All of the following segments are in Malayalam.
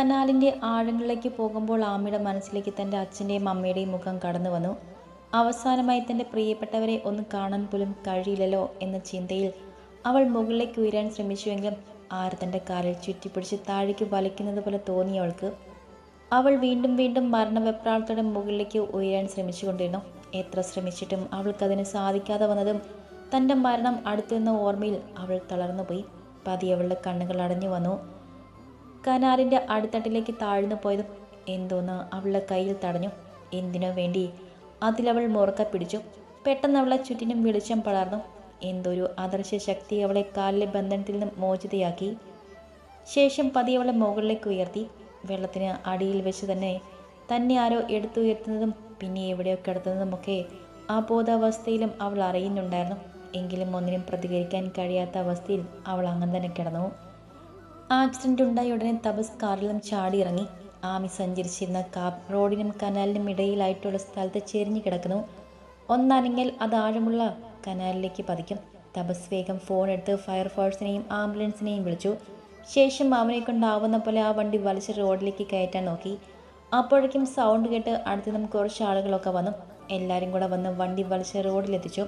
കനാലിന്റെ ആഴങ്ങളിലേക്ക് പോകുമ്പോൾ ആമിയുടെ മനസ്സിലേക്ക് തന്റെ അച്ഛന്റെയും അമ്മയുടെയും മുഖം കടന്നു വന്നു. അവസാനമായി തന്റെ പ്രിയപ്പെട്ടവരെ ഒന്ന് കാണാൻ പോലും കഴിയില്ലല്ലോ എന്ന ചിന്തയിൽ അവൾ മുകളിലേക്ക് ഉയരാൻ ശ്രമിച്ചുവെങ്കിലും ആര് തന്റെ കാലിൽ ചുറ്റിപ്പിടിച്ച് താഴേക്ക് വലിക്കുന്നത് പോലെ തോന്നി അവൾക്ക്. അവൾ വീണ്ടും വീണ്ടും മരണവെപ്രാളത്തോടെ മുകളിലേക്ക് ഉയരാൻ ശ്രമിച്ചുകൊണ്ടിരുന്നു. എത്ര ശ്രമിച്ചിട്ടും അവൾക്കതിന് സാധിക്കാതെ വന്നതും തന്റെ മരണം അടുത്തെന്ന ഓർമ്മയിൽ അവൾ തളർന്നുപോയി. പതി അവളുടെ കണ്ണുകൾ അടഞ്ഞു വന്നു. കനാലിന്റെ അടിത്തട്ടിലേക്ക് താഴ്ന്നു പോയതും എന്തോന്ന് അവളുടെ കയ്യിൽ തടഞ്ഞു. എന്തിനോ വേണ്ടി? അതിലവൾ മുറുക്ക പിടിച്ചു. പെട്ടെന്ന് അവളെ ചുറ്റിനും വെളിച്ചം പടർന്നു. എന്തൊരു അദൃശ്യ ശക്തി അവളെ കാലിലെ ബന്ധനത്തിൽ നിന്നും മോചിതയാക്കി. ശേഷം പതി അവളെ മുകളിലേക്ക് ഉയർത്തി. വെള്ളത്തിന് അടിയിൽ വെച്ച് തന്നെ തന്നെ ആരോ എടുത്തുയർത്തുന്നതും പിന്നെ എവിടെയോ കിടത്തുന്നതുമൊക്കെ ആ ബോധാവസ്ഥയിലും അവൾ അറിയുന്നുണ്ടായിരുന്നു. എങ്കിലും ഒന്നിനും പ്രതികരിക്കാൻ കഴിയാത്ത അവസ്ഥയിൽ അവൾ അങ്ങനെ തന്നെ കിടന്നു. ആക്സിഡന്റ് ഉണ്ടായി ഉടനെ തപസ് കാറിലും ചാടിയിറങ്ങി. ആമി സഞ്ചരിച്ചിരുന്ന കാർ റോഡിനും കനാലിനും ഇടയിലായിട്ടുള്ള സ്ഥലത്ത് ചെരിഞ്ഞു കിടക്കുന്നു. ഒന്നാണെങ്കിൽ അത് ആഴമുള്ള കനാലിലേക്ക് പതിക്കും. തപസ് വേഗം ഫോൺ എടുത്ത് ഫയർഫോഴ്സിനെയും ആംബുലൻസിനെയും വിളിച്ചു. ശേഷം അവനെ കൊണ്ടാവുന്ന പോലെ ആ വണ്ടി വലിച്ച് റോഡിലേക്ക് കയറ്റാൻ നോക്കി. അപ്പോഴേക്കും സൗണ്ട് കേട്ട് അടുത്ത് നിന്നും കുറച്ച് ആളുകളൊക്കെ വന്നു. എല്ലാവരും കൂടെ വന്ന് വണ്ടി വലിച്ച് റോഡിലെത്തിച്ചു.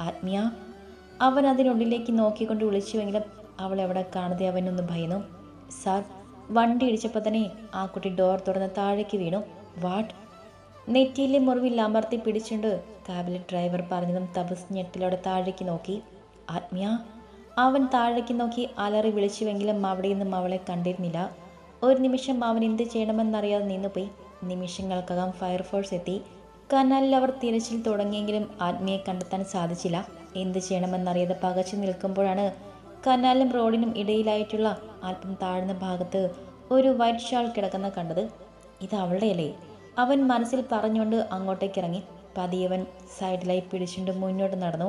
ആത്മീയ അവൻ അതിനുള്ളിലേക്ക് നോക്കിക്കൊണ്ട് വിളിച്ചുവെങ്കിലും അവൾ എവിടെ കാണാതെ അവനൊന്ന് ഭയന്നു. സാർ വണ്ടി ഇടിച്ചപ്പോൾ തന്നെ ആ കുട്ടി ഡോർ തുറന്ന് താഴേക്ക് വീണു. വാട്ട്? നെറ്റിയിലെ മുറിവിൽ അമർത്തി പിടിച്ചുകൊണ്ട് കാബിലെ ഡ്രൈവർ പറഞ്ഞതും തപസ് ഞെട്ടിലോടെ താഴേക്ക് നോക്കി. ആത്മീയ? അവൻ താഴേക്ക് നോക്കി അലറി വിളിച്ചുവെങ്കിലും അവിടെ നിന്നും അവളെ കണ്ടിരുന്നില്ല. ഒരു നിമിഷം അവൻ എന്ത് ചെയ്യണമെന്നറിയാതെ നിന്നുപോയി. നിമിഷങ്ങൾക്കകം ഫയർഫോഴ്സ് എത്തി. കനാലിൽ അവർ തിരച്ചിൽ തുടങ്ങിയെങ്കിലും ആത്മീയെ കണ്ടെത്താൻ സാധിച്ചില്ല. എന്ത് ചെയ്യണമെന്നറിയാതെ പകച്ചു നിൽക്കുമ്പോഴാണ് കനാലിനും റോഡിനും ഇടയിലായിട്ടുള്ള അല്പം താഴ്ന്ന ഭാഗത്ത് ഒരു വൈറ്റ് ഷാൾ കിടക്കുന്ന കണ്ടത് ഇത് അവളുടെയല്ലേ. അവൻ മനസ്സിൽ പറഞ്ഞുകൊണ്ട് അങ്ങോട്ടേക്ക് ഇറങ്ങി പതിയവൻ സൈഡിലായി പിടിച്ചുകൊണ്ട് മുന്നോട്ട് നടന്നു.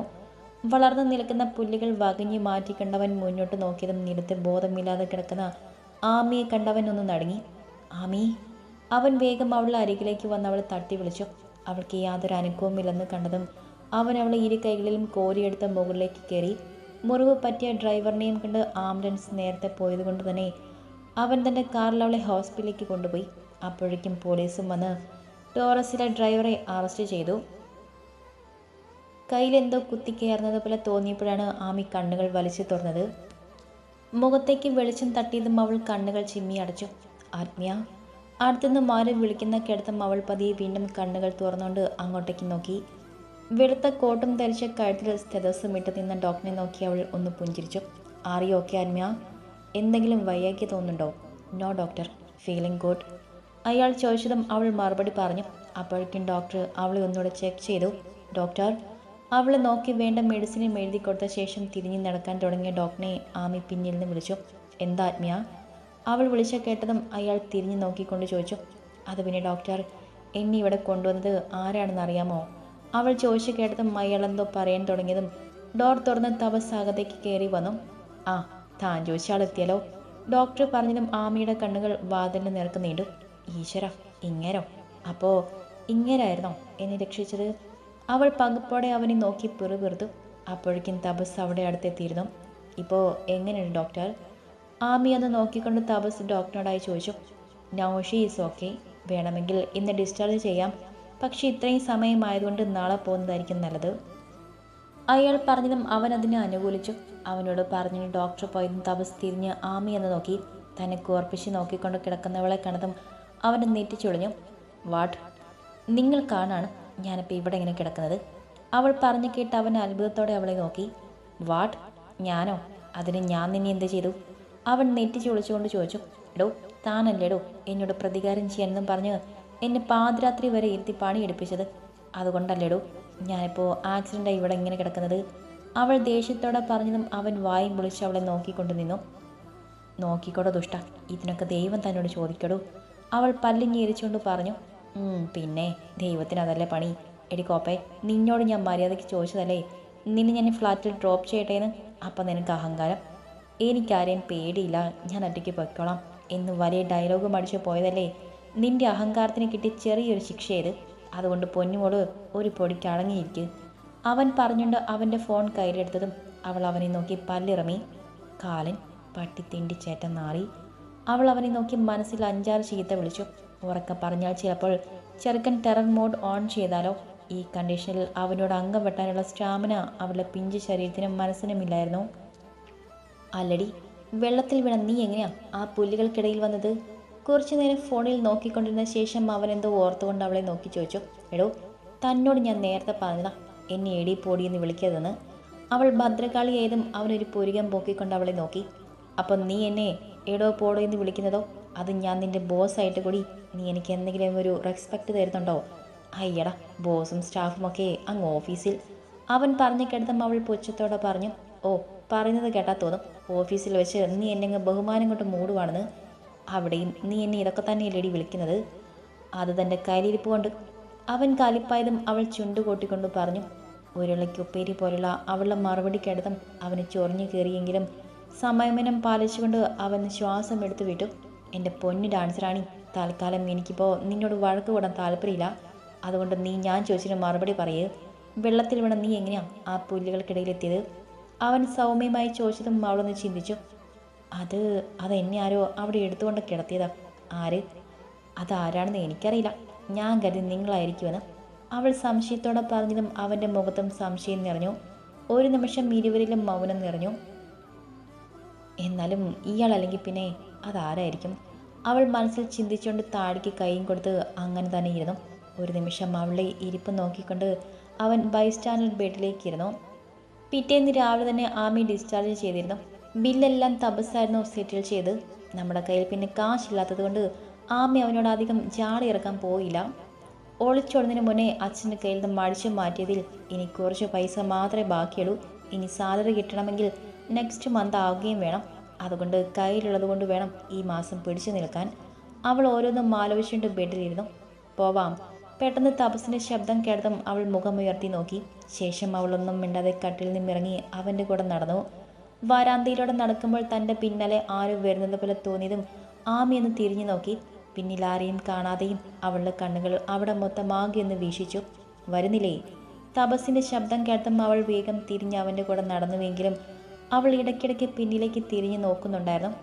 വളർന്നു നിൽക്കുന്ന പുല്ലുകൾ വകഞ്ഞു മാറ്റിക്കണ്ടവൻ മുന്നോട്ട് നോക്കിയതും നിലത്ത് ബോധമില്ലാതെ കിടക്കുന്ന ആമിയെ കണ്ടവൻ ഒന്ന് നടങ്ങി. ആമി അവൻ വേഗം അവളുടെ അരികിലേക്ക് വന്ന് അവളെ തട്ടി വിളിച്ചു. അവൾക്ക് യാതൊരു അനുഭവമില്ലെന്ന് കണ്ടതും അവൻ അവളെ ഇരു കൈകളിലും കോരിയെടുത്ത മുകളിലേക്ക് കയറി. മുറിവ് പറ്റിയ ഡ്രൈവറിനെയും കണ്ട് ആംബുലൻസ് നേരത്തെ പോയതുകൊണ്ട് തന്നെ അവൻ തന്റെ കാറിൽ അവളെ ഹോസ്പിറ്റലിലേക്ക് കൊണ്ടുപോയി. അപ്പോഴേക്കും പോലീസും വന്ന് ടോറസിലെ ഡ്രൈവറെ അറസ്റ്റ് ചെയ്തു. കയ്യിലെന്തോ കുത്തിക്കയറുന്നത് പോലെ തോന്നിയപ്പോഴാണ് ആമി കണ്ണുകൾ വലിച്ചു തുറന്നത്. മുഖത്തേക്ക് വെളിച്ചം തട്ടിയതും അവൾ കണ്ണുകൾ ചിമ്മി അടച്ചു. ആത്മീയ അടുത്തുനിന്ന് മാറി വിളിക്കുന്ന കിടത്തും അവൾ പതിയെ വീണ്ടും കണ്ണുകൾ തുറന്നുകൊണ്ട് അങ്ങോട്ടേക്ക് നോക്കി. വെളുത്ത കോട്ടും ധരിച്ച കഴുത്തിൽ സ്ഥിരസം ഇട്ട് നിന്ന ഡോക്ടറെ നോക്കി അവൾ ഒന്ന് പുഞ്ചിരിച്ചു. ആറി ഓക്കെ അന്മ്യ എന്തെങ്കിലും വയ്യാക്കി തോന്നുന്നുണ്ടോ? No doctor. Feeling good. അയാൾ ചോദിച്ചതും അവൾ മറുപടി പറഞ്ഞു. അപ്പോഴേക്കും ഡോക്ടർ അവളെ ഒന്നുകൂടെ ചെക്ക് ചെയ്തു. ഡോക്ടർ അവളെ നോക്കി വേണ്ട മെഡിസിനും എഴുതി കൊടുത്ത ശേഷം തിരിഞ്ഞു നടക്കാൻ തുടങ്ങിയ ഡോക്ടറെ ആമി പിന്നിൽ നിന്ന് വിളിച്ചു. എന്താ ആത്മീയ അവൾ വിളിച്ച കേട്ടതും അയാൾ തിരിഞ്ഞു നോക്കിക്കൊണ്ട് ചോദിച്ചു. അത് പിന്നെ ഡോക്ടർ എന്നെ ഇവിടെ കൊണ്ടുവന്നത് ആരാണെന്ന് അറിയാമോ അവൾ ചോദിച്ചു കേട്ടതും മയ്യളെന്തോ പറയാൻ തുടങ്ങിയതും ഡോർ തുറന്ന് തപസ് അകത്തേക്ക് കയറി വന്നു. ആ താൻ ചോദിച്ചാൾ എത്തിയല്ലോ ഡോക്ടർ പറഞ്ഞതും ആമിയുടെ കണ്ണുകൾ വാതിലിന് നേർക്ക് നീണ്ടു. ഈശ്വര ഇങ്ങേരോ? അപ്പോൾ ഇങ്ങനായിരുന്നോ എന്നെ രക്ഷിച്ചത്? അവൾ പകുപ്പോടെ അവനെ നോക്കി പിറുപിറുത്തു. അപ്പോഴേക്കും തപസ് അവിടെ അടുത്തെത്തിയിരുന്നു. ഇപ്പോൾ എങ്ങനെയുണ്ട് ഡോക്ടർ? ആമി അത് നോക്കിക്കൊണ്ട് തപസ് ഡോക്ടറോടായി ചോദിച്ചു. Naushi is okay. വേണമെങ്കിൽ ഇന്ന് ഡിസ്ചാർജ് ചെയ്യാം. പക്ഷേ ഇത്രയും സമയമായതുകൊണ്ട് നാളെ പോകുന്നതായിരിക്കും നല്ലത്. അയാൾ പറഞ്ഞതും അവൻ അതിനെ അനുകൂലിച്ചു. അവനോട് പറഞ്ഞു ഡോക്ടർ പോയതും തപസ് തിരിഞ്ഞ് ആമി എന്ന് നോക്കി. തന്നെ കോർപ്പിച്ച് നോക്കിക്കൊണ്ട് കിടക്കുന്നവളെ കണ്ടതും അവനെ നീറ്റിച്ചൊളിഞ്ഞു വാട്ട്? നിങ്ങൾ കാണാണ് ഞാനിപ്പോൾ ഇവിടെ ഇങ്ങനെ കിടക്കുന്നത്? അവൾ പറഞ്ഞു കേട്ട് അവൻ അത്ഭുതത്തോടെ അവളെ നോക്കി. വാട്ട്? ഞാനോ? അതിന് ഞാൻ നിന്നെ എന്ത് ചെയ്തു? അവൻ നെറ്റിച്ച് വിളിച്ചുകൊണ്ട് ചോദിച്ചു. എടോ താനല്ലേടോ? എന്നോട് പ്രതികാരം ചെയ്യാനെന്നും പറഞ്ഞ് എന്നെ പാതിരാത്രി വരെ ഇരുത്തി പണി എടുപ്പിച്ചത്. അതുകൊണ്ടല്ലേടോ ഞാനിപ്പോൾ ആക്സിഡന്റായി ഇവിടെ ഇങ്ങനെ കിടക്കുന്നത്. അവൾ ദേഷ്യത്തോടെ പറഞ്ഞതും അവൻ വായും പൊളിച്ച് അവളെ നോക്കിക്കൊണ്ട് നിന്നു. നോക്കിക്കോടോ ദുഷ്ട ഇതിനൊക്കെ ദൈവം തന്നോട് ചോദിക്കടോ. അവൾ പല്ലിഞ്ഞിരിച്ചുകൊണ്ട് പറഞ്ഞു "ഉം, പിന്നെ ദൈവത്തിന് അതല്ലേ പണി. എടി കോപ്പേ നിന്നോട് ഞാൻ മര്യാദയ്ക്ക് ചോദിച്ചതല്ലേ? നിന്നെ ഞാൻ ഫ്ലാറ്റിൽ ഡ്രോപ്പ് ചെയ്യട്ടേന്ന്? അപ്പം നിനക്ക് അഹങ്കാരം? എനിക്കാരെയും പേടിയില്ല ഞാൻ ഒറ്റയ്ക്ക് പൊയ്ക്കോളാം എന്ന് വലിയ ഡയലോഗ് മടിച്ചു പോയതല്ലേ? നിന്റെ അഹങ്കാരത്തിന് കിട്ടിയ ചെറിയൊരു ശിക്ഷയത് അതുകൊണ്ട് പൊന്നുമോൾ ഒരു പൊടിക്ക് അടങ്ങിയിരിക്കുക അവൻ പറഞ്ഞുകൊണ്ട് അവന്റെ ഫോൺ കയ്യിലെടുത്തതും അവൾ അവനെ നോക്കി പല്ലിറമി. കാലൻ പട്ടി തിണ്ടി ചേട്ടൻ നാറി. അവൾ അവനെ നോക്കി മനസ്സിൽ അഞ്ചാറ് ചീത്ത വിളിച്ചു. ഉറക്ക പറഞ്ഞാൽ ചിലപ്പോൾ ചെറുക്കൻ ടെറർ മോഡ് ഓൺ ചെയ്താലോ? ഈ കണ്ടീഷനിൽ അവനോട് അംഗം വെട്ടാനുള്ള സ്റ്റാമിന അവളുടെ പിഞ്ച് ശരീരത്തിനും മനസ്സിനും ഇല്ലായിരുന്നു. അല്ലടി വെള്ളത്തിൽ വീണ നീ എങ്ങനെയാ ആ പുല്ലുകൾക്കിടയിൽ വന്നത്? കുറച്ചു നേരം ഫോണിൽ നോക്കിക്കൊണ്ടിരുന്ന ശേഷം അവൻ എന്തോ ഓർത്തുകൊണ്ട് അവളെ നോക്കി ചോദിച്ചു എടോ തന്നോട് ഞാൻ നേരത്തെ പറഞ്ഞതാ എന്നെ എടി എന്ന് വിളിക്കരുതെന്ന്. അവൾ ഭദ്രകാളി ഏതും അവനൊരു പുരികം പോക്കിക്കൊണ്ട് അവളെ നോക്കി. അപ്പം നീ എന്നെ എടോ പോടോ എന്ന് വിളിക്കുന്നതോ? അത് ഞാൻ നിന്റെ ബോസായിട്ട് കൂടി നീ എനിക്ക് എന്തെങ്കിലും ഒരു റെസ്പെക്റ്റ് തരുന്നുണ്ടോ? അയ്യടാ ബോസും സ്റ്റാഫും ഒക്കെ അങ്ങ് ഓഫീസിൽ. അവൻ പറഞ്ഞു കിടത്തും അവൾ പുച്ഛത്തോടെ പറഞ്ഞു ഓ പറയുന്നത് കേട്ടാ തോന്നും. ഓഫീസിൽ വെച്ച് നീ എന്നെ ബഹുമാനം കൊണ്ട് മൂടുവാണെന്ന്. അവിടെയും നീ എന്നെ ഇതൊക്കെ തന്നെയല്ലേടി വിളിക്കുന്നത്? അത് തന്റെ കയ്യിലിരിപ്പ് കൊണ്ട് അവൻ കാലിപ്പായതും അവൾ ചുണ്ടു കൂട്ടിക്കൊണ്ട് പറഞ്ഞു ഉരുളയ്ക്കുപ്പേരി പോലുള്ള അവളുടെ മറുപടിക്കടുത്തും അവന് ചൊറിഞ്ഞു കയറിയെങ്കിലും സമയമനം പാലിച്ചുകൊണ്ട് അവൻ ശ്വാസം എടുത്തു വിട്ടു. എന്റെ പൊന്നു ഡാൻസറാണി തൽക്കാലം എനിക്കിപ്പോൾ നിന്നോട് വഴക്ക് കൂടാൻ താല്പര്യമില്ല. അതുകൊണ്ട് നീ ഞാൻ ചോദിച്ചിട്ട് മറുപടി പറയേ. വെള്ളത്തിൽ വീണ നീ എങ്ങനെയാ ആ പുല്ലുകൾക്കിടയിലെത്തിയത് അവൻ സൗമ്യമായി ചോദിച്ചതും അവളൊന്ന് ചിന്തിച്ചു. അത് അതെന്നെ ആരോ അവിടെ എടുത്തുകൊണ്ട് കിടത്തിയതാ. ആര്? അതാരാണെന്ന് എനിക്കറിയില്ല. ഞാൻ കരുതി നിങ്ങളായിരിക്കുമെന്ന്. അവൾ സംശയത്തോടെ പറഞ്ഞതും അവന്റെ മുഖത്തും സംശയം നിറഞ്ഞു. ഒരു നിമിഷം ഇരുവരിലും മൗനം നിറഞ്ഞു. എന്നാലും ഇയാൾ അല്ലെങ്കിൽ പിന്നെ അതാരായിരിക്കും? അവൾ മനസ്സിൽ ചിന്തിച്ചുകൊണ്ട് താഴേക്ക് കൈയും കൊടുത്ത് അങ്ങനെ തന്നെ ഇരുന്നു. ഒരു നിമിഷം അവളെ ഇരിപ്പ് നോക്കിക്കൊണ്ട് അവൻ ബൈസ്റ്റാൻഡർ ബെഡിലേക്ക് ഇരുന്നു പിറ്റേന്ന് രാവിലെ തന്നെ ആമി ഡിസ്ചാർജ് ചെയ്തിരുന്നു. ബില്ലെല്ലാം തപസ്സായിരുന്നു സെറ്റിൽ ചെയ്ത്. നമ്മുടെ കയ്യിൽ പിന്നെ കാശില്ലാത്തത് കൊണ്ട് ആമി അവനോട് അധികം ജാടി ഇറക്കാൻ പോയില്ല. ഒളിച്ചോടുന്നതിന് മുന്നേ അച്ഛന്റെ കയ്യിൽ നിന്ന് മടിച്ചു മാറ്റിയതിൽ ഇനി കുറച്ച് പൈസ മാത്രമേ ബാക്കിയുള്ളൂ. ഇനി സാലറി കിട്ടണമെങ്കിൽ നെക്സ്റ്റ് മന്ത് ആവുകയും വേണം. അതുകൊണ്ട് കയ്യിലുള്ളത് കൊണ്ട് വേണം ഈ മാസം പിടിച്ചു നിൽക്കാൻ. അവൾ ഓരോന്നും ആലോചിച്ചുകൊണ്ട് ബെഡിലിരുന്നു. പോവാം. പെട്ടെന്ന് തപസിന്റെ ശബ്ദം കേട്ടതും അവൾ മുഖമുയർത്തി നോക്കി. ശേഷം അവളൊന്നും മിണ്ടാതെ കട്ടിൽ നിന്നിറങ്ങി അവന്റെ കൂടെ നടന്നു. വരാന്തയിലൂടെ നടക്കുമ്പോൾ തന്റെ പിന്നാലെ ആരും വരുന്നത് പോലെ തോന്നിയതും ആമി എന്ന് തിരിഞ്ഞു നോക്കി. പിന്നിൽ ആരെയും കാണാതെയും അവളുടെ കണ്ണുകൾ അവിടെ മൊത്തം ആകെയൊന്ന് വീക്ഷിച്ചു. വരുന്നില്ലേ? തപസിന്റെ ശബ്ദം കേട്ടും അവൾ വേഗം തിരിഞ്ഞ് അവന്റെ കൂടെ നടന്നുവെങ്കിലും അവൾ ഇടയ്ക്കിടയ്ക്ക് പിന്നിലേക്ക് തിരിഞ്ഞു നോക്കുന്നുണ്ടായിരുന്നു.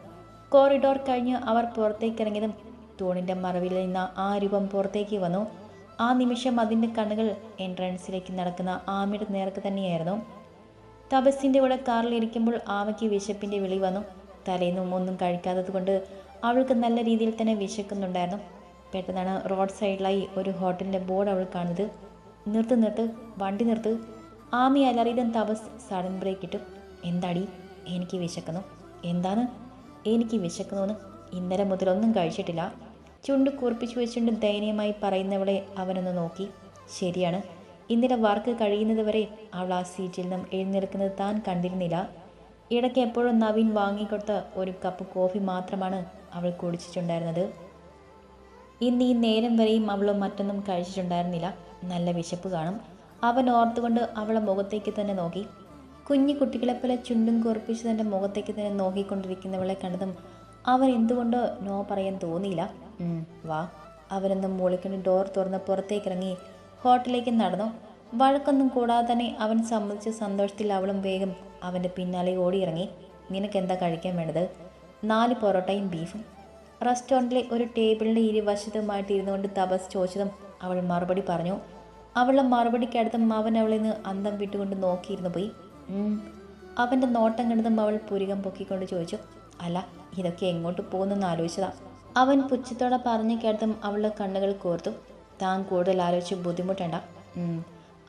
കോറിഡോർ കഴിഞ്ഞ് അവർ പുറത്തേക്ക് ഇറങ്ങിയതും തൂണിന്റെ മറവിൽ നിന്ന് ആ രൂപം പുറത്തേക്ക് വന്നു. ആ നിമിഷം അതിന്റെ കണ്ണുകൾ എൻട്രൻസിലേക്ക് നടക്കുന്ന ആമിയുടെ നേർക്ക് തന്നെയായിരുന്നു. തപസ്സിന്റെ കൂടെ കാറിലിരിക്കുമ്പോൾ ആമയ്ക്ക് വിശപ്പിന്റെ വിളി വന്നു. തലേന്നും ഒന്നും കഴിക്കാത്തത് കൊണ്ട് അവൾക്ക് നല്ല രീതിയിൽ തന്നെ വിശക്കുന്നുണ്ടായിരുന്നു. പെട്ടെന്നാണ് റോഡ് സൈഡിലായി ഒരു ഹോട്ടലിന്റെ ബോർഡ് അവൾ കാണുന്നത്. നിർത്ത് നിർത്ത് വണ്ടി നിർത്ത്. ആമി അലറിയതും തപസ് സഡൻ ബ്രേക്ക് ഇട്ടു. എന്താടി? എനിക്ക് വിശക്കുന്നു. എന്താണ്? എനിക്ക് വിശക്കുന്നുവെന്ന് ഇന്നലെ മുതലൊന്നും കഴിച്ചിട്ടില്ല. ചുണ്ട് കൂർപ്പിച്ചു വെച്ചുകൊണ്ട് ദയനീയമായി പറയുന്നവളെ അവനൊന്ന് നോക്കി. ശരിയാണ്. ഇന്നലെ വർക്ക് കഴിയുന്നതുവരെ അവൾ ആ സീറ്റിൽ നിന്നും എഴുന്നേൽക്കുന്നത് താൻ കണ്ടിരുന്നില്ല. ഇടയ്ക്ക് എപ്പോഴും നവീൻ വാങ്ങിക്കൊടുത്ത ഒരു കപ്പ് കോഫി മാത്രമാണ് അവൾ കുടിച്ചിട്ടുണ്ടായിരുന്നത്. ഇന്ന് ഈ നേരം വരെയും അവൾ മറ്റൊന്നും കഴിച്ചിട്ടുണ്ടായിരുന്നില്ല. നല്ല വിശപ്പ് കാണും. അവൻ ഓർത്തുകൊണ്ട് അവളെ മുഖത്തേക്ക് തന്നെ നോക്കി. കുഞ്ഞു കുട്ടികളെപ്പോലെ ചുണ്ടും കുറിപ്പിച്ച് തന്റെ മുഖത്തേക്ക് തന്നെ നോക്കിക്കൊണ്ടിരിക്കുന്നവളെ കണ്ടതും അവൻ എന്തുകൊണ്ട് നോ പറയാൻ തോന്നിയില്ല. വാ. അവനൊന്ന് മൂളിക്കൊണ്ട് ഡോർ തുറന്ന് പുറത്തേക്കിറങ്ങി ഹോട്ടലിലേക്ക് നടന്നു. വഴക്കൊന്നും കൂടാതെ തന്നെ അവൻ സമ്മതിച്ച സന്തോഷത്തിൽ അവളും വേഗം അവന്റെ പിന്നാലെ ഓടിയിറങ്ങി. നിനക്കെന്താ കഴിക്കാൻ വേണ്ടത്? നാല് പൊറോട്ടയും ബീഫും. റെസ്റ്റോറന്റിലെ ഒരു ടേബിളിന്റെ ഇരുവശത്തുമായിട്ട് ഇരുന്നുകൊണ്ട് തപസ് ചോദിച്ചതും അവൾ മറുപടി പറഞ്ഞു. അവളുടെ മറുപടിക്കടുത്തും അവൻ അവളിൽ നിന്ന് അന്തം വിട്ടുകൊണ്ട് നോക്കിയിരുന്നു പോയി. അവന്റെ നോട്ടം കണ്ടതും അവൾ പുരികം പൊക്കിക്കൊണ്ട് ചോദിച്ചു. അല്ല ഇതൊക്കെ എങ്ങോട്ട് പോകുന്നെന്ന് ആലോചിച്ചതാ. അവൻ പുച്ഛത്തോടെ പറഞ്ഞു കേട്ടതും അവളുടെ കണ്ണുകൾ കോർത്തു. താൻ കൂടുതൽ ആലോചിച്ച് ബുദ്ധിമുട്ടേണ്ട.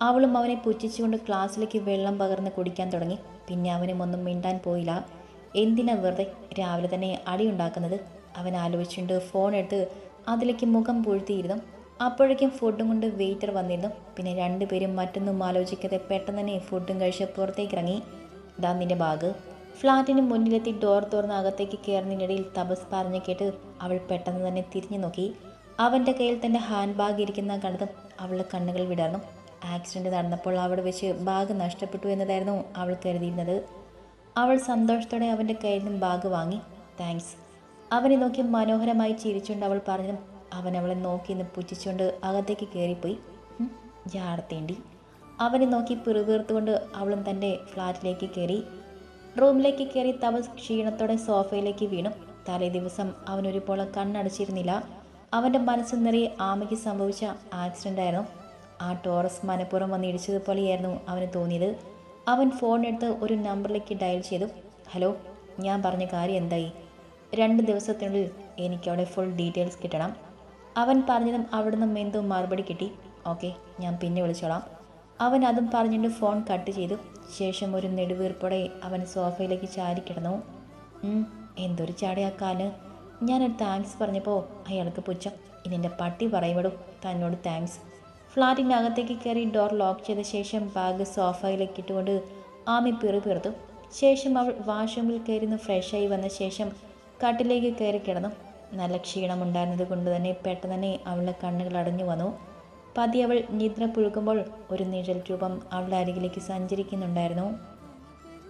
അവളും അവനെ പുച്ഛിച്ചുകൊണ്ട് ക്ലാസ്സിലേക്ക് വെള്ളം പകർന്ന് കുടിക്കാൻ തുടങ്ങി. പിന്നെ അവനും ഒന്നും മിണ്ടാൻ പോയില്ല. എന്തിനാ വെറുതെ രാവിലെ തന്നെ അടിയുണ്ടാക്കുന്നത് അവൻ ആലോചിച്ചുകൊണ്ട് ഫോൺ എടുത്ത് അതിലേക്ക് മുഖം പൂഴ്ത്തിയിരുന്നു. അപ്പോഴേക്കും ഫുഡും കൊണ്ട് വെയിറ്റർ വന്നിരുന്നു. പിന്നെ രണ്ടുപേരും മറ്റൊന്നും ആലോചിക്കാതെ പെട്ടെന്ന് തന്നെ ഫുഡും കഴിച്ച് പുറത്തേക്ക് ഇറങ്ങി ഇതാ നിന്റെ ബാഗ് ഫ്ലാറ്റിന് മുന്നിലെത്തി ഡോർ തുറന്ന് അകത്തേക്ക് കയറുന്നതിനിടയിൽ തപസ് പറഞ്ഞു കേട്ട് അവൾ പെട്ടെന്ന് തന്നെ തിരിഞ്ഞു നോക്കി. അവന്റെ കയ്യിൽ തന്റെ ഹാൻഡ് ബാഗ് ഇരിക്കുന്ന കണ്ടതും അവളുടെ കണ്ണുകൾ വിടർന്നു. ആക്സിഡന്റ് നടന്നപ്പോൾ അവിടെ വെച്ച് ബാഗ് നഷ്ടപ്പെട്ടു എന്നതായിരുന്നു അവൾ കരുതിയിരുന്നത്. അവൾ സന്തോഷത്തോടെ അവന്റെ കയ്യിൽ നിന്നും ബാഗ് വാങ്ങി. താങ്ക്സ്. അവനെ നോക്കി മനോഹരമായി ചിരിച്ചുകൊണ്ട് അവൾ പറഞ്ഞു അവൻ അവളെ നോക്കി നിന്ന് പുച്ഛിച്ചുകൊണ്ട് അകത്തേക്ക് കയറിപ്പോയി. "ഹും, ജാടത്തേണ്ടി അവനെ നോക്കി പിറുവീർത്തുകൊണ്ട് അവളും തന്റെ ഫ്ലാറ്റിലേക്ക് കയറി. റൂമിലേക്ക് കയറി തപസ് ക്ഷീണത്തോടെ സോഫയിലേക്ക് വീണു. തലേ ദിവസം അവനൊരുപോലെ കണ്ണടച്ചിരുന്നില്ല. അവന്റെ മനസ്സ് നിറയെ ആമയ്ക്ക് സംഭവിച്ച ആക്സിഡന്റ് ആയിരുന്നു. ആ ടോറസ് മനഃപൂർവം വന്ന് ഇടിച്ചതുപോലെയായിരുന്നു അവന് തോന്നിയത്. അവൻ ഫോൺ എടുത്ത് ഒരു നമ്പറിലേക്ക് ഡയൽ ചെയ്തു. ഹലോ ഞാൻ പറഞ്ഞ കാര്യം എന്തായി? രണ്ട് ദിവസത്തിനുള്ളിൽ എനിക്കവിടെ ഫുൾ ഡീറ്റെയിൽസ് കിട്ടണം. അവൻ പറഞ്ഞതും അവിടുന്ന് എന്തോ മറുപടി കിട്ടി. ഓക്കെ ഞാൻ പിന്നെ വിളിച്ചോളാം. അവൻ അതും പറഞ്ഞിട്ട് ഫോൺ കട്ട് ചെയ്തു. ശേഷം ഒരു നെടുവീർപ്പോടെ അവൻ സോഫയിലേക്ക് ചാരി കിടന്നു എന്തൊരു ചാടയാക്കാൽ ഞാനൊരു താങ്ക്സ് പറഞ്ഞപ്പോൾ അയാൾക്ക് പുച്ഛം. ഇതിന്റെ പട്ടി പറയുമ്പോഴും തന്നോട് താങ്ക്സ് ഫ്ലാറ്റിന്റെ അകത്തേക്ക് കയറി ഡോർ ലോക്ക് ചെയ്ത ശേഷം ബാഗ് സോഫയിലേക്ക് ഇട്ടുകൊണ്ട് ആമി പിറു പിറുത്തു. ശേഷം അവൾ വാഷ്റൂമിൽ കയറിന്ന് ഫ്രഷായി വന്ന ശേഷം കട്ടിലേക്ക് കയറി കിടന്നു. നല്ല ക്ഷീണമുണ്ടായിരുന്നത് കൊണ്ട് തന്നെ പെട്ടെന്ന് തന്നെ അവളുടെ കണ്ണുകൾ അടഞ്ഞു വന്നു. പതി അവൾ നിദ്ര പുഴുക്കുമ്പോൾ ഒരു നിഴൽ രൂപം അവളുടെ അരികിലേക്ക് സഞ്ചരിക്കുന്നുണ്ടായിരുന്നു.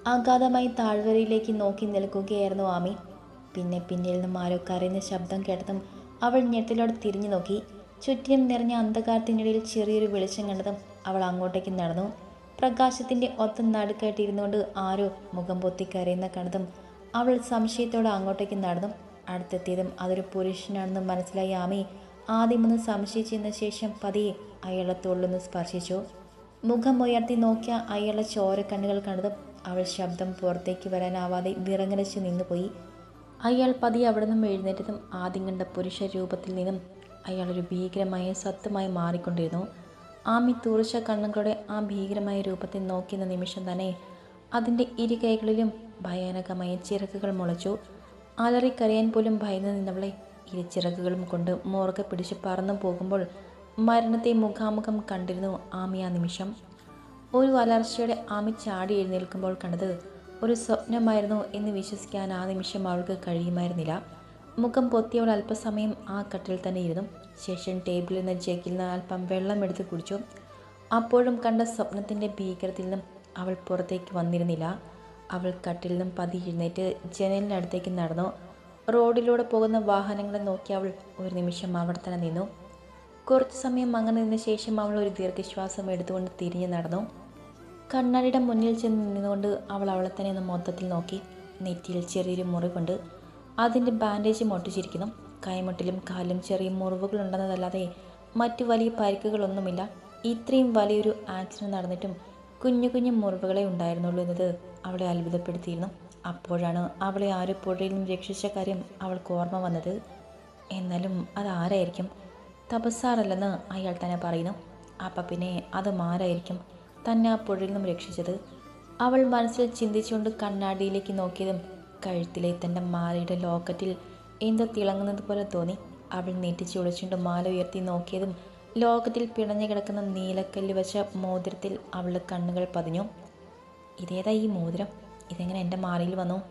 അഗാധമായി താഴ്വരയിലേക്ക് നോക്കി നിൽക്കുകയായിരുന്നു ആമി. പിന്നെ പിന്നിൽ നിന്നും ആരോ കരയുന്ന ശബ്ദം കേട്ടതും അവൾ ഞെട്ടലോടെ തിരിഞ്ഞു നോക്കി. ചുറ്റിനും നിറഞ്ഞ അന്ധകാരത്തിനിടയിൽ ചെറിയൊരു വെളിച്ചം കണ്ടതും അവൾ അങ്ങോട്ടേക്ക് നടന്നു. പ്രകാശത്തിന്റെ ഒത്ത നടുക്കായിട്ടിരുന്നുകൊണ്ട് ആരോ മുഖം പൊത്തി കരയുന്ന കണ്ടതും അവൾ സംശയത്തോടെ അങ്ങോട്ടേക്ക് നടന്നു. അടുത്തെത്തിയതും അതൊരു പുരുഷനാണെന്ന് മനസ്സിലായി ആമി ആദ്യമൊന്ന് സംശയിച്ചതിന് ശേഷം പതിയെ അയാളെ തോളിലൊന്ന് സ്പർശിച്ചു. മുഖം ഉയർത്തി നോക്കിയ അയാളുടെ ചോരക്കണ്ണുകൾ കണ്ടതും അവൾ ശബ്ദം പുറത്തേക്ക് വരാനാവാതെ വിറങ്ങലിച്ച് നിന്നുപോയി. അയാൾ പതിയെ അവിടെ നിന്നും എഴുന്നേറ്റതും ആദ്യം കണ്ട പുരുഷ രൂപത്തിൽ നിന്നും അയാളൊരു ഭീകരമായ സത്വമായി മാറിക്കൊണ്ടിരുന്നു. ആമി തുറച്ച കണ്ണുകളുടെ ആ ഭീകരമായ രൂപത്തെ നോക്കുന്ന നിമിഷം തന്നെ അതിന്റെ ഇരു കൈകളിലും ഭയാനകമായ ചിറകുകൾ മുളച്ചു. അലറിക്കരയാൻ പോലും ഭയന്ന് നിന്നവളെ ഇരു ചിറകുകളും കൊണ്ട് മുറുകെ പിടിച്ച് പറന്നു പോകുമ്പോൾ മരണത്തെ മുഖാമുഖം കണ്ടിരുന്നു ആമി ആ നിമിഷം. ഒരു അലർച്ചയുടെ ആമി ചാടി എഴുന്നേൽക്കുമ്പോൾ കണ്ടത് ഒരു സ്വപ്നമായിരുന്നു എന്ന് വിശ്വസിക്കാൻ ആ നിമിഷം അവൾക്ക് കഴിയുമായിരുന്നില്ല. മുഖം പൊത്തിയവൾ അല്പസമയം ആ കട്ടിൽ തന്നെ ഇരുന്നു. ശേഷം ടേബിളിൽ നിന്ന് ജഗ്ഗിൽ നിന്ന് അല്പം വെള്ളം എടുത്ത് കുടിച്ചു. അപ്പോഴും കണ്ട സ്വപ്നത്തിന്റെ ഭീകരത്തിൽ നിന്നും അവൾ പുറത്തേക്ക് വന്നിരുന്നില്ല. അവൾ കട്ടിൽ നിന്നും പതി എഴുന്നേറ്റ് ജനലിനടുത്തേക്ക് നടന്നു. റോഡിലൂടെ പോകുന്ന വാഹനങ്ങളെ നോക്കി അവൾ ഒരു നിമിഷം അവിടെ തന്നെ നിന്നു. കുറച്ച് സമയം അങ്ങനെ നിന്ന ശേഷം അവൾ ഒരു ദീർഘശ്വാസം എടുത്തുകൊണ്ട് തിരിഞ്ഞു നടന്നു. കണ്ണാടിയുടെ മുന്നിൽ ചെന്ന് നിന്നുകൊണ്ട് അവൾ അവളെ തന്നെ ഒന്ന് മൊത്തത്തിൽ നോക്കി. നെറ്റിയിൽ ചെറിയൊരു മുറിവുണ്ട്. അതിന്റെ ബാൻഡേജ് മൊട്ടിച്ചിരിക്കുന്നു കൈമുട്ടിലും കാലിലും ചെറിയ മുറിവുകളുണ്ടെന്നതല്ലാതെ മറ്റു വലിയ പരിക്കുകളൊന്നുമില്ല. ഇത്രയും വലിയൊരു ആക്സിഡന്റ് നടന്നിട്ടും കുഞ്ഞു കുഞ്ഞു മുറിവുകളെ ഉണ്ടായിരുന്നുള്ളൂ എന്നത് അവളെ അത്ഭുതപ്പെടുത്തിയിരുന്നു. അപ്പോഴാണ് അവളെ ആരും പുഴയിൽ നിന്നും രക്ഷിച്ച കാര്യം അവൾക്ക് ഓർമ്മ വന്നത്. എന്നാലും അതാരായിരിക്കും തപസ്സാറല്ലെന്ന് അയാൾ തന്നെ പറയുന്നു. അപ്പം പിന്നെ അത് മാരായിരിക്കും തന്നെ ആ പുഴയിൽ നിന്നും രക്ഷിച്ചത്. അവൾ മനസ്സിൽ ചിന്തിച്ചുകൊണ്ട് കണ്ണാടിയിലേക്ക് നോക്കിയതും കഴുത്തിലെ തന്റെ മാലയുടെ ലോക്കറ്റിൽ എന്തോ തിളങ്ങുന്നത് പോലെ തോന്നി. അവൾ നീട്ടി ചുളിച്ചുകൊണ്ട് മാല ഉയർത്തി നോക്കിയതും ലോകത്തിൽ പിണഞ്ഞു കിടക്കുന്ന നീലക്കല്ല് വെച്ച മോതിരത്തിൽ അവളുടെ കണ്ണുകൾ പതിഞ്ഞു. ഇതേതാ ഈ മോതിരം? ഇതെങ്ങനെ എന്റെ മാറിയിൽ വന്നു?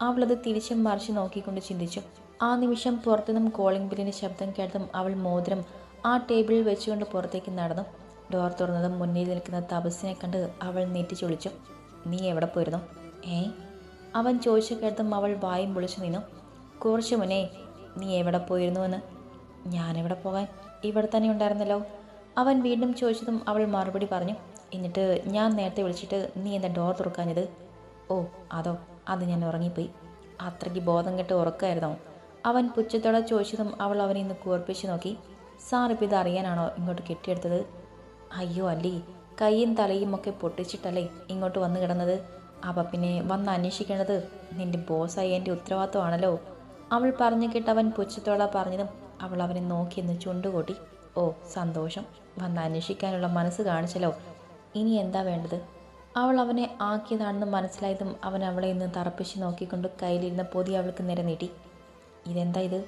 അവളത് തിരിച്ചും മറിച്ച് നോക്കിക്കൊണ്ട് ചിന്തിച്ചു. ആ നിമിഷം പുറത്തുനിന്നും കോളിംഗ് ബില്ലിന്റെ ശബ്ദം കേട്ടതും അവൾ മോതിരം ആ ടേബിളിൽ വെച്ചുകൊണ്ട് പുറത്തേക്ക് നടന്നു. ഡോർ തുറന്നതും മുന്നിൽ നിൽക്കുന്ന തപസ്സിനെ കണ്ട് അവൾ നീറ്റി ചൊളിച്ചു. നീ എവിടെ പോയിരുന്നു? ഏ? അവൻ ചോദിച്ചു കേട്ടതും അവൾ വായും പൊളിച്ചു നിന്നു. കുറച്ചു മുന്നേ നീ എവിടെ പോയിരുന്നുവെന്ന്? ഞാനെവിടെ പോകാൻ ഇവിടെ തന്നെ ഉണ്ടായിരുന്നല്ലോ. അവൻ വീണ്ടും ചോദിച്ചതും അവൾ മറുപടി പറഞ്ഞു. എന്നിട്ട് ഞാൻ നേരത്തെ വിളിച്ചിട്ട് നീ എന്താ ഡോർ തുറക്കാഞ്ഞത്? ഓ അതോ അത് ഞാൻ ഉറങ്ങിപ്പോയി. അത്രയ്ക്ക് ബോധം കെട്ട് ഉറക്കമായിരുന്നോ അവൻ പുച്ഛത്തോടെ ചോദിച്ചതും അവൾ അവനെ ഇന്ന് കൂർപ്പിച്ച് നോക്കി. സാർ ഇപ്പം ഇത് അറിയാനാണോ ഇങ്ങോട്ട് കെട്ടിയെടുത്തത്? അയ്യോ അല്ലേ കൈയും തലയും ഒക്കെ പൊട്ടിച്ചിട്ടല്ലേ ഇങ്ങോട്ട് വന്നു കിടന്നത്? അപ്പം പിന്നെ വന്ന് അന്വേഷിക്കേണ്ടത് നിന്റെ ബോസായി എന്റെ ഉത്തരവാദിത്വമാണല്ലോ. അവൾ പറഞ്ഞു കേട്ടവൻ പുച്ഛത്തോടെ പറഞ്ഞതും അവൾ അവനെ നോക്കിയെന്ന് ചുണ്ടുകൂട്ടി. ഓ സന്തോഷം. വന്ന് അന്വേഷിക്കാനുള്ള മനസ്സ് കാണിച്ചല്ലോ. ഇനി എന്താ വേണ്ടത്? അവൾ അവനെ ആക്കിയതാണെന്ന് മനസ്സിലായതും അവൻ അവളെ ഇന്ന് തറപ്പിച്ച് നോക്കിക്കൊണ്ട് കയ്യിലിരുന്ന പൊതി അവൾക്ക് നേരെ നീട്ടി. ഇതെന്താ ഇത്?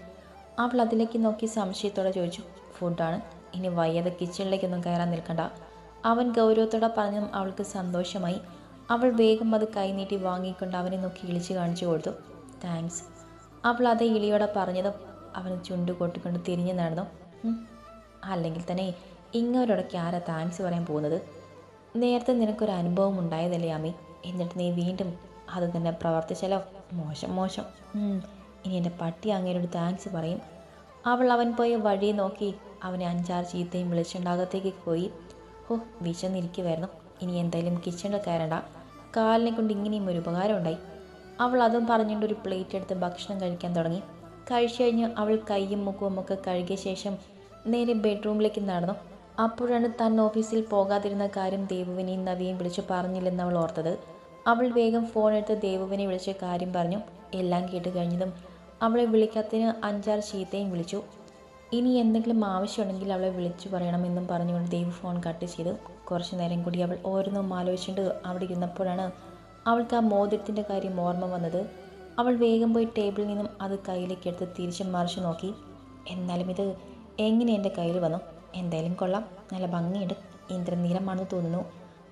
അവൾ അതിലേക്ക് നോക്കി സംശയത്തോടെ ചോദിച്ചു. ഫുഡാണ് ഇനി വയ്യാതെ കിച്ചണിലേക്കൊന്നും കയറാൻ നിൽക്കണ്ട. അവൻ ഗൗരവത്തോടെ പറഞ്ഞതും അവൾക്ക് സന്തോഷമായി. അവൾ വേഗം അത് കൈനീട്ടി വാങ്ങിക്കൊണ്ട് അവനെ നോക്കി ഇളിച്ച് കാണിച്ചു കൊടുത്തു. താങ്ക്സ്. അവൾ അത് ഇളിയോടെ പറഞ്ഞതും അവന് ചുണ്ടു കൊട്ടിക്കൊണ്ട് തിരിഞ്ഞു നടന്നു. "ഉം, അല്ലെങ്കിൽ തന്നെ ഇങ്ങോരോടൊക്കെ ആരാ താങ്ക്സ് പറയാൻ പോകുന്നത്? നേരത്തെ നിനക്കൊരു അനുഭവം ഉണ്ടായതല്ലേ അമ്മി? എന്നിട്ട് നീ വീണ്ടും അത് തന്നെ പ്രവർത്തിച്ചാലോ? മോശം മോശം. ഇനി എന്റെ പട്ടി അങ്ങേരോട് താങ്ക്സ് പറയും. അവൾ അവൻ പോയ വഴി നോക്കി. അവനെ അഞ്ചാറ് ചീത്തയും വിളിച്ചുണ്ടാകത്തേക്ക് പോയി. ഓ വിശന്നിരിക്കുമായിരുന്നു ഇനി എന്തായാലും കിച്ചണിൽ കയറണ്ട. കാലിനെ കൊണ്ട് ഇങ്ങനെയും ഒരു ഉപകാരം ഉണ്ടായി അവൾ അതും പറഞ്ഞുകൊണ്ട് ഒരു പ്ലേറ്റ് എടുത്ത് ഭക്ഷണം കഴിക്കാൻ തുടങ്ങി. കഴിച്ചു കഴിഞ്ഞ് അവൾ കൈയും മുഖവും ഒക്കെ കഴുകിയ ശേഷം നേരെ ബെഡ്റൂമിലേക്ക് നടന്നു. അപ്പോഴാണ് താൻ ഓഫീസിൽ പോകാതിരുന്ന കാര്യം ദേവുവിനെയും നവിയെയും വിളിച്ച് പറഞ്ഞില്ലെന്ന് അവൾ ഓർത്തത്. അവൾ വേഗം ഫോൺ എടുത്ത് ദേവുവിനെ വിളിച്ച് കാര്യം പറഞ്ഞു. എല്ലാം കേട്ട് കഴിഞ്ഞതും അവളെ വിളിക്കാത്തതിന് അഞ്ചാറ് ചീത്തയും വിളിച്ചു. ഇനി എന്തെങ്കിലും ആവശ്യമുണ്ടെങ്കിൽ അവളെ വിളിച്ചു പറയണമെന്നും പറഞ്ഞുകൊണ്ട് ദേവ് ഫോൺ കട്ട് ചെയ്തു. കുറച്ച് നേരം കൂടി അവൾ ഓരോന്നും ആലോചിച്ചുകൊണ്ട് അവിടെ ഇരുന്നപ്പോഴാണ് അവൾക്ക് ആ മോതിരത്തിന്റെ കാര്യം ഓർമ്മ വന്നത്. അവൾ വേഗം പോയി ടേബിളിൽ നിന്നും അത് കയ്യിലേക്ക് എടുത്ത് തിരിച്ച് മറിച്ച് നോക്കി. എന്നാലും ഇത് എങ്ങനെ എന്റെ കയ്യിൽ വന്നു? എന്തായാലും കൊള്ളാം. നല്ല ഭംഗിയുണ്ട്. ഇന്ദ്രനീലമാണെന്ന് തോന്നുന്നു.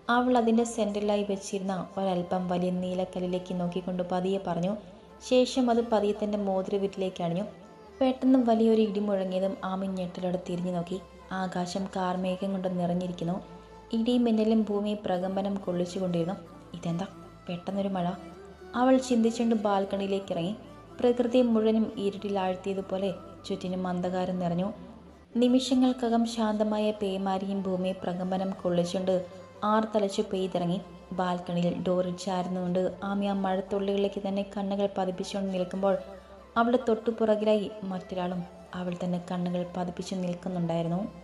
അവൾ അതിന്റെ സെന്ററിലായി വെച്ചിരുന്ന ഒരല്പം വലിയ നീലക്കല്ലിലേക്ക് നോക്കിക്കൊണ്ട് പതിയെ പറഞ്ഞു ശേഷം അത് പതിയെ തന്റെ മോതിര വീട്ടിലേക്ക് അണിഞ്ഞു. പെട്ടെന്ന് വലിയൊരു ഇടിമുഴങ്ങിയതും ആമി ഞെട്ടലോടെ തിരിഞ്ഞു നോക്കി. ആകാശം കാർമേഘം കൊണ്ട് നിറഞ്ഞിരിക്കുന്നു. ഇടിയും മിന്നലും ഭൂമി പ്രകമ്പനം കൊള്ളിച്ചുകൊണ്ടിരുന്നു ഇതെന്താ? പെട്ടെന്നൊരു മഴ. അവൾ ചിന്തിച്ചുകൊണ്ട് ബാൽക്കണിയിലേക്ക് ഇറങ്ങി. പ്രകൃതി മുഴുവനും ഇരുട്ടിലാഴ്ത്തിയതുപോലെ ചുറ്റിനും അന്ധകാരം നിറഞ്ഞു. നിമിഷങ്ങൾക്കകം ശാന്തമായ പേമാരിയും ഭൂമി പ്രകമ്പനം കൊള്ളിച്ചുകൊണ്ട് ആർത്തലച്ചു പെയ്തിറങ്ങി. ബാൽക്കണിയിൽ ഡോറിൽ ചാരുന്നുകൊണ്ട് ആമി ആ മഴത്തുള്ളികളിലേക്ക് തന്നെ കണ്ണുകൾ പതിപ്പിച്ചുകൊണ്ട് നിൽക്കുമ്പോൾ അവളുടെ തൊട്ടു പുറകിലായി മറ്റൊരാളും അവൾ തന്നെ കണ്ണുകൾ പതിപ്പിച്ചു നിൽക്കുന്നുണ്ടായിരുന്നു.